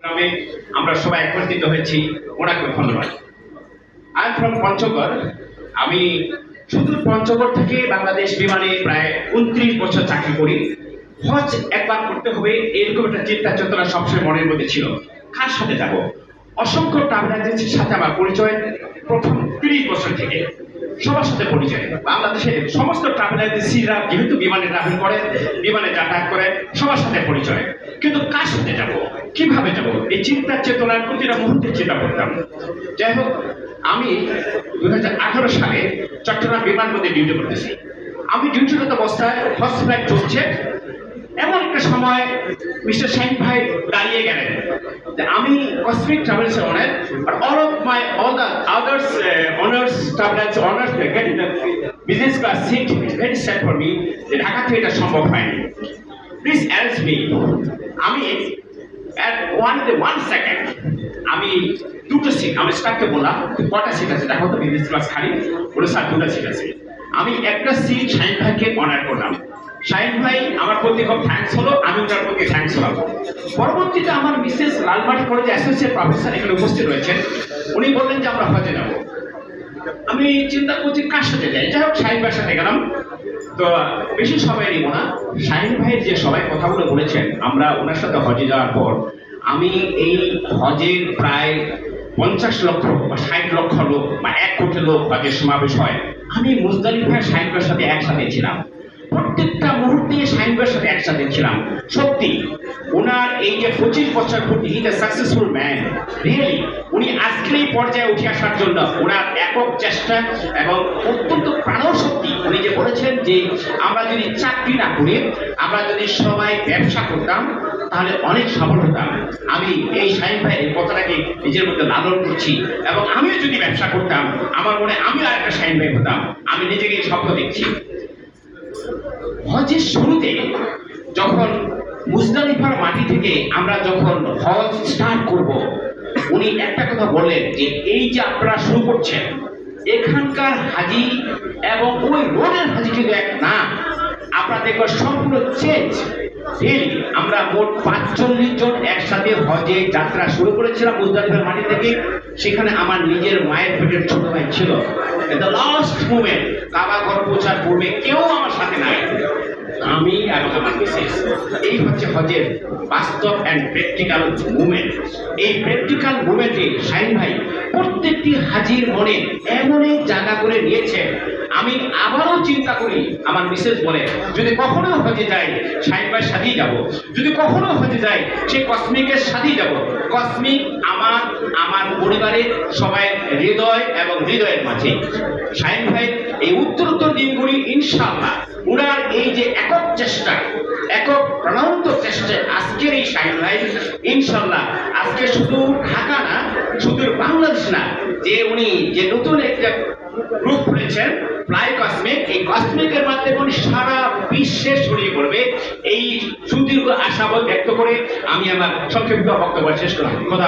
গ্রামে আমরা সবাই একত্রিত হয়েছি। ওনাকে ধন্যবাদ। I from Panchagarh. আমি শুধু পঞ্চগড় থেকে বাংলাদেশ বিমানে প্রায় উনত্রিশ বছর চাকরি করি। হজ একবার করতে হবে, এরকম একটা চিন্তা চেতনা সবসময় মনের মধ্যে ছিল। কার সাথে যাব? অসংখ্য ট্রাভেল এজেন্সির সাথে আমার পরিচয়, প্রথম তিরিশ বছর থেকে। সবার সাথে পরিচয়। বাংলাদেশের সমস্ত ট্রাভেল এজেন্সিরা যেহেতু বিমানে ট্রাভেল করে, বিমানে যাতায়াত করে, সবার সাথে পরিচয়। কিন্তু কার সাথে যাব? কীভাবে যাব? এই চিন্তা চেতনার প্রতিটা মুহূর্তে চিন্তা করতাম। যাই হোক, আমি দুই হাজার আঠারো সালে চট্টগ্রাম বিমানবন্দরে ডিউটি করতেছি। আমি ডিউটিরত অবস্থায় ফার্স্ট ফ্লাইট চলছে। এমন একটা সময় মিস্টার শাহিন ভাই দাঁড়িয়ে গেলেন যে আমি cosmic travels owner R all of my all the others owners travels owners getting the business class seat very sad for me যে ঢাকা থেকে এটা সম্ভব হয়নি। প্লিজ অ্যারেঞ্জ মি আমি অ্যাট ওয়ান ওয়ান সেকেন্ড আমি দুটো সিট আমি স্টাফকে বললাম, কটা সিট আছে? দেখো তো বিজনেস ক্লাস খালি। বলে, স্যার, দুটো সিট আছে। আমি একটা সিট শাহিন ভাইকে অনার করলাম। শাহিন ভাই আমার প্রতি খুব থ্যাঙ্কস হলো, আমি ওনার প্রতি থ্যাঙ্কস হলাম। পরবর্তীতে আমার মিসেস লালমাটি কলেজে অ্যাসোসিয়েট প্রফেসর এখানে উপস্থিত রয়েছেন। উনি বললেন যে, আমরা হজে যাব। আমি চিন্তা করছি, কার সাথে? যাই যাই হোক ভাইয়ের সাথে গেলাম। তো বেশি সময় নিব না। শাহিন ভাইয়ের যে সবাই কথাগুলো বলেছেন, আমরা ওনার সাথে হজে যাওয়ার পর আমি এই হজের প্রায় পঞ্চাশ লক্ষ বা ষাট লক্ষ লোক বা এক কোটি লোক হজের সমাবেশ হয়, আমি মুজদালিফায় ভাইয়ের সাথে একসাথে ছিলাম। প্রত্যেকটা মুহূর্তে ভাইয়ের সাথে একসাথে ছিলাম। সত্যি, ওনার এই যে পঁচিশ বছর পূর্তি is a successful man really উনি আজকের এই পর্যায়ে উঠে আসার জন্য ওনার একক চেষ্টা এবং অত্যন্ত প্রাণশক্তি। উনি যে বলেছেন যে, আমরা যদি চাকরি না করি, আমরা যদি সবাই ব্যবসা করতাম, তাহলে অনেক সফল হতাম। আমি এই শাহিন ভাইয়ের কথাটাকে নিজের মধ্যে লালন করছি এবং আমিও যদি ব্যবসা করতাম, আমার মনে আমিও আরেকটা শাহিন ভাই হতাম। আমি নিজেকে স্বপ্ন দেখছি। হজের শুরুতে যখন মুজদালিফার মাটি থেকে আমরা যখন হজ স্টার্ট করব, উনি একটা কথা বললেন যে, এই যে আপনারা শুরু করছেন, এখানকার হাজি এবং ওই রোডের হাজি কিন্তু এক না। আপনারা দেখবেন সম্পূর্ণ চেঞ্জ রিয়েলি আমরা মোট পাঁচচল্লিশ জন একসাথে হজে যাত্রা শুরু করেছিলাম মুজদালিফার মাটি থেকে। সেখানে আমার নিজের মায়ের পেটের ছোট ভাই ছিল। দ্য লাস্ট মুমেন্ট কাবা ঘর পৌঁছার পূর্বে কেউ আমার সাথে নাই। আমি এবং আমার মিসেস। এই হচ্ছে হজের বাস্তব অ্যান্ড প্র্যাকটিক্যাল মুভমেন্ট এই প্র্যাকটিক্যাল মুভমেন্টে শাহিন ভাই প্রত্যেকটি হাজির মনে এমন এক জায়গা করে নিয়েছে আমি আবারও চিন্তা করি, আমার মিসেস বলে, যদি কখনো হজে যাই ভাইয়ের সাথেই যাব। যদি কখনো হজে যাই সেই কসমিকের সাথেই যাব। কসমিক আমার আমার পরিবারের সবাই হৃদয় এবং হৃদয়ের মাঝে। শাহিন ভাই, এই উত্তরোত্তর দিনগুলি ইনশাআল্লাহ উনার এই যে একক চেষ্টা, একক প্রণান্ত চেষ্টায় আজকের এই শাহিন ভাই ইনশাল্লাহ আজকে শুধু ঢাকা যে উনি যে নতুন একটা গ্রুপ খুলেছেন, প্রায় কসমিক এই কসমিকের মাধ্যমে উনি সারা বিশ্বে ছড়িয়ে পড়বে। এই সুদীর্ঘ আশাবাদ ব্যক্ত করে আমি আমার সংক্ষিপ্ত বক্তব্য শেষ করলাম। কথা